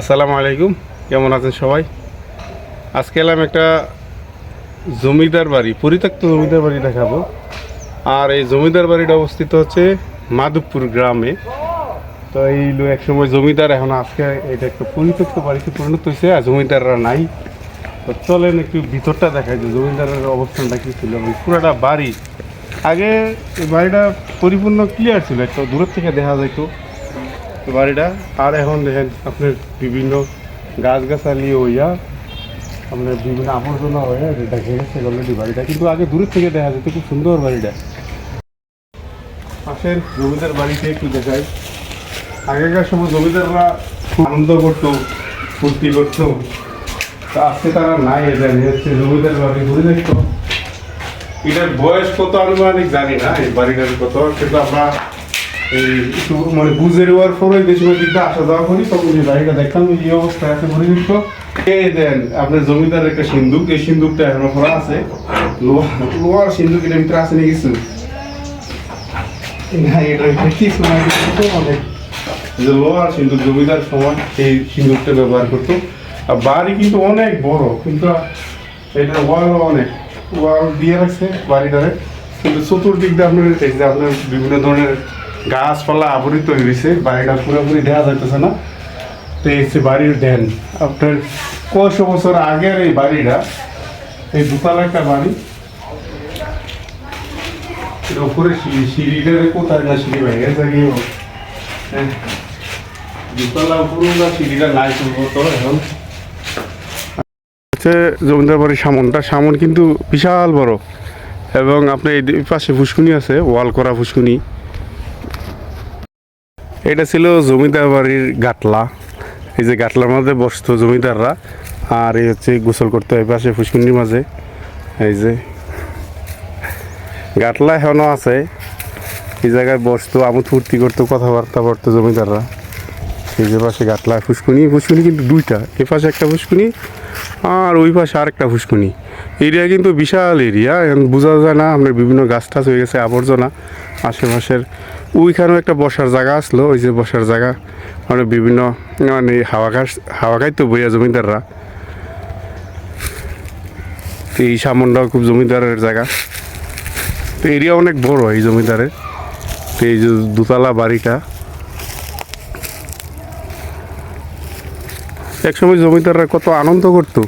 আসসালামু আলাইকুম। কেমন আছেন সবাই? আজকে এলাম একটা জমিদার বাড়ি, পরিত্যক্ত জমিদার বাড়ি দেখাবো। আর এই জমিদার বাড়িটা অবস্থিত হচ্ছে মাধবপুর গ্রামে। তো এই এক সময় জমিদার, এখন আজকে এটা একটা পরিত্যক্ত বাড়িতে পরিণত হয়েছে আর জমিদাররা নাই। তো চলেন একটু ভিতরটা দেখাই যে জমিদারের অবস্থানটা কী ছিল পুরোটা বাড়ি। আগে এই বাড়িটা পরিপূর্ণ ক্লিয়ার ছিল, একটু দূরের থেকে দেখা যাইতো। বাড়িটা আর এখন দেখেন আপনার বিভিন্ন গাছগাছালি হইয়া আপনার বিভিন্ন আবর্জনা হয়ে যেটা ঘেরেছে অলরেডি বাড়িটা। কিন্তু আগে দূরের থেকে দেখা যেত, খুব সুন্দর বাড়িটা। পাশের জমিদার বাড়িতে একটু দেখাই। আগেকার সময় জমিদাররা খুব আনন্দ করতো, ফুর্তি করতো। তা আজকে তারা নাই এদের হচ্ছে জমিদার বাড়ি ঘুরে দেখতো। এটার বয়স কত আনুমানিক জানি না, এই বাড়িটার কত, কিন্তু আমরা একটু মানে বুঝে দেওয়ার পরে দিকটা আসা যাওয়া করি, তখন বাড়িটা দেখতাম এই আছে এই দেন, আপনার জমিদার একটা সিন্দুক এই সিন্দুকটা এখনও আছে। লোহা, লোহার এটার ভিতরে আছে নাকি কিছু? লোহার সিন্দুক জমিদার সময় এই সিন্দুকটা ব্যবহার করতো। আর বাড়ি কিন্তু অনেক বড়, কিন্তু এটা ওয়ালও অনেক। ওয়াল দিয়ে রাখছে বাড়িটারে। কিন্তু চতুর্দিক দিয়ে আপনার বিভিন্ন ধরনের গাছপালা আবরিত হয়ে গেছে বাড়িটা পুরোপুরি দেখা যাইতেছে না। তো এই বাড়ির দেন। আপনার কয়শো বছর আগের এই বাড়িটা, এই দুতলা একটা বাড়ি। উপরে কোথায় না সিঁড়ি ভেঙে গেছে কি হ্যাঁ। জমিদার বাড়ির সামনটা সামন কিন্তু বিশাল বড়। এবং আপনার এই পাশে ফুসকুনি আছে, ওয়াল করা ফুসকুনি। এটা ছিল জমিদার বাড়ির গাটলা এই যে গাটলার মধ্যে বসতো জমিদাররা, আর এই হচ্ছে গোসল করতে হয় পাশে ফুসকুনির মাঝে। এই যে গাটলা এখনও আছে। এই জায়গায় বসতো আমোদ ফুর্তি করতো, কথাবার্তা বলতো জমিদাররা। এই যে পাশে গাটলা ফুসকুনি ফুসকুনি কিন্তু দুইটা। এ পাশে একটা ফুসকুনি আর ওই পাশে আরেকটা ফুসকুনি এরিয়া কিন্তু বিশাল এরিয়া, এখন বোঝা যায় না আপনার বিভিন্ন গাছ টাছ হয়ে গেছে, আবর্জনা, আশেপাশের ওইখানেও একটা বসার জায়গা আসলো, ওই যে বসার জায়গা। মানে বিভিন্ন মানে হাওয়া ঘাস, হাওয়া খাইতো বইয়া জমিদাররা। তো এই সামনটাও খুব জমিদারের জায়গা। তো এরিয়া অনেক বড় এই জমিদারের। তো এই যে দুতলা বাড়িটা। একসময় জমিদাররা কত আনন্দ করতো।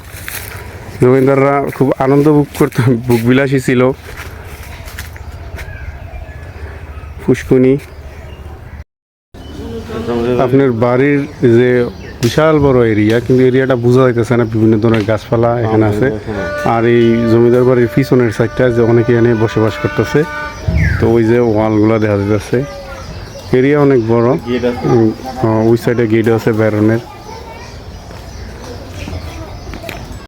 জমিদাররা খুব আনন্দ ভোগ করতো বুক বিলাসী ছিল। পুষ্কুনি আপনার বাড়ির যে বিশাল বড় এরিয়া কিন্তু এরিয়াটা বোঝা যাইতেছে না বিভিন্ন ধরনের গাছপালা এখানে আছে। আর এই জমিদার বাড়ির পিছনের সাইডটা যে অনেকে এনে বসবাস করতেছে তো ওই যে ওয়ালগুলো দেখা যাচ্ছে এরিয়া অনেক বড়। ওই সাইডে গেট আছে বেরোনের।